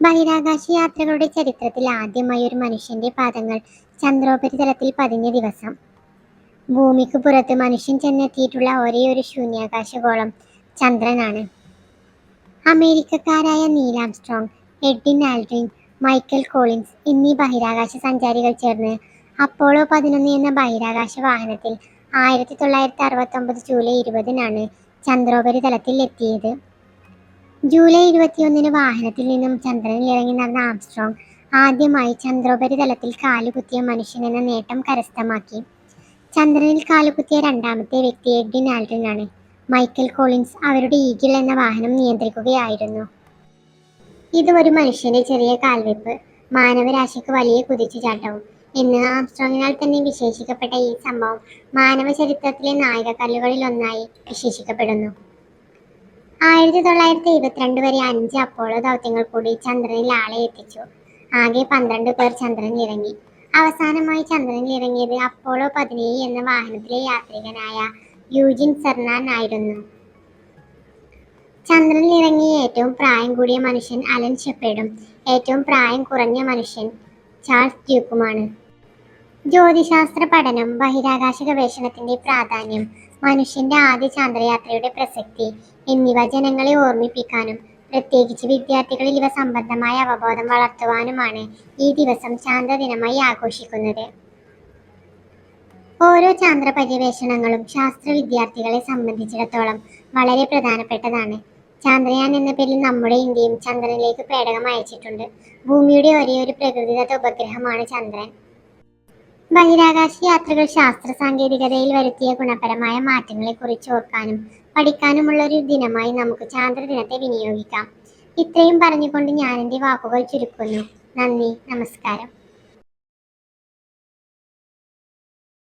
ബഹിരാകാശ യാത്രകളുടെ ചരിത്രത്തിൽ ആദ്യമായി ഒരു മനുഷ്യന്റെ പാദങ്ങൾ ചന്ദ്രോപരിതലത്തിൽ പതിഞ്ഞ ദിവസം. ഭൂമിക്ക് പുറത്ത് മനുഷ്യൻ ചെന്നെത്തിയിട്ടുള്ള ഒരേ ഒരു ശൂന്യാകാശഗോളം ചന്ദ്രനാണ്. അമേരിക്കക്കാരായ Neil Armstrong Edwin Aldrin Michael Collins എന്നീ ബഹിരാകാശ സഞ്ചാരികൾ ചേർന്ന് അപ്പോളോ പതിനൊന്ന് എന്ന ബഹിരാകാശ വാഹനത്തിൽ ആയിരത്തി തൊള്ളായിരത്തി അറുപത്തൊമ്പത് ജൂലൈ ഇരുപതിനാണ് ചന്ദ്രോപരിതലത്തിൽ എത്തിയത്. ജൂലൈ ഇരുപത്തിയൊന്നിന് വാഹനത്തിൽ നിന്നും ചന്ദ്രനിൽ ഇറങ്ങി നടന്ന ആംസ്ട്രോങ് ആദ്യമായി ചന്ദ്രോപരിതലത്തിൽ കാലുകുത്തിയ മനുഷ്യൻ എന്ന നേട്ടം കരസ്ഥമാക്കി. ചന്ദ്രനിൽ കാലുകുത്തിയ രണ്ടാമത്തെ വ്യക്തി എഡ്വിൻ ആൽഡ്രിൻ ആണ് മൈക്കൽ കോളിൻസ് അവരുടെ ഈഗിൾ എന്ന വാഹനം നിയന്ത്രിക്കുകയായിരുന്നു. ഇത് ഒരു മനുഷ്യന്റെ ചെറിയ കാൽവെപ്പ്. മാനവരാശിക്ക് വലിയ കുതിച്ചുചാട്ടവും എന്ന് ആംസ്ട്രോങ്ങിനാൽ തന്നെ വിശേഷിക്കപ്പെട്ട ഈ സംഭവം മാനവ ചരിത്രത്തിലെ നാഴികക്കല്ലുകളിൽ ഒന്നായി വിശേഷിക്കപ്പെടുന്നു. ആയിരത്തി തൊള്ളായിരത്തി എഴുപത്തിരണ്ട് വരെ അഞ്ച് അപ്പോളോ ദൗത്യങ്ങൾ കൂടി ചന്ദ്രനിൽ ആളെ എത്തിച്ചു. ആകെ പന്ത്രണ്ട് പേർ ചന്ദ്രനിൽ ഇറങ്ങി അവസാനമായി ചന്ദ്രനിൽ ഇറങ്ങിയത് അപ്പോളോ പതിനേഴ് എന്ന വാഹനത്തിലെ യാത്രികനായ യൂജിൻ സെർണാൻ ആയിരുന്നു. ചന്ദ്രനിൽ ഇറങ്ങിയ ഏറ്റവും പ്രായം കൂടിയ മനുഷ്യൻ അലൻ ഷെപ്പേഡും ഏറ്റവും പ്രായം കുറഞ്ഞ മനുഷ്യൻ ചാൾസ് ഡ്യൂക്കുമാണ്. ജ്യോതിശാസ്ത്ര പഠനം ബഹിരാകാശ ഗവേഷണത്തിന്റെ പ്രാധാന്യം മനുഷ്യന്റെ ആദ്യ ചാന്ദ്രയാത്രയുടെ പ്രസക്തി എന്നിവ ജനങ്ങളെ ഓർമ്മിപ്പിക്കാനും പ്രത്യേകിച്ച് വിദ്യാർത്ഥികളിൽ ഇവ സംബന്ധമായ അവബോധം വളർത്തുവാനുമാണ് ഈ ദിവസം ചാന്ദ്രദിനമായി ആഘോഷിക്കുന്നത്. ഓരോ ചാന്ദ്ര പര്യവേഷണങ്ങളും ശാസ്ത്ര വിദ്യാർത്ഥികളെ സംബന്ധിച്ചിടത്തോളം വളരെ പ്രധാനപ്പെട്ടതാണ്. ചാന്ദ്രയാൻ എന്ന പേരിൽ നമ്മുടെ ഇന്ത്യയും ചന്ദ്രനിലേക്ക് പേടകം അയച്ചിട്ടുണ്ട്. ഭൂമിയുടെ ഒരേ ഒരു പ്രകൃതിദത്ത ഉപഗ്രഹമാണ് ചന്ദ്രൻ. ബഹിരാകാശ യാത്രകൾ ശാസ്ത്ര സാങ്കേതികതയിൽ വരുത്തിയ ഗുണപരമായ മാറ്റങ്ങളെ കുറിച്ച് ഓർക്കാനും പഠിക്കാനുമുള്ള ഒരു ദിനമായി നമുക്ക് ചാന്ദ്രദിനത്തെ വിനിയോഗിക്കാം. ഇത്രയും പറഞ്ഞുകൊണ്ട് ഞാൻ എന്റെ വാക്കുകൾ ചുരുക്കുന്നു. നന്ദി. നമസ്കാരം.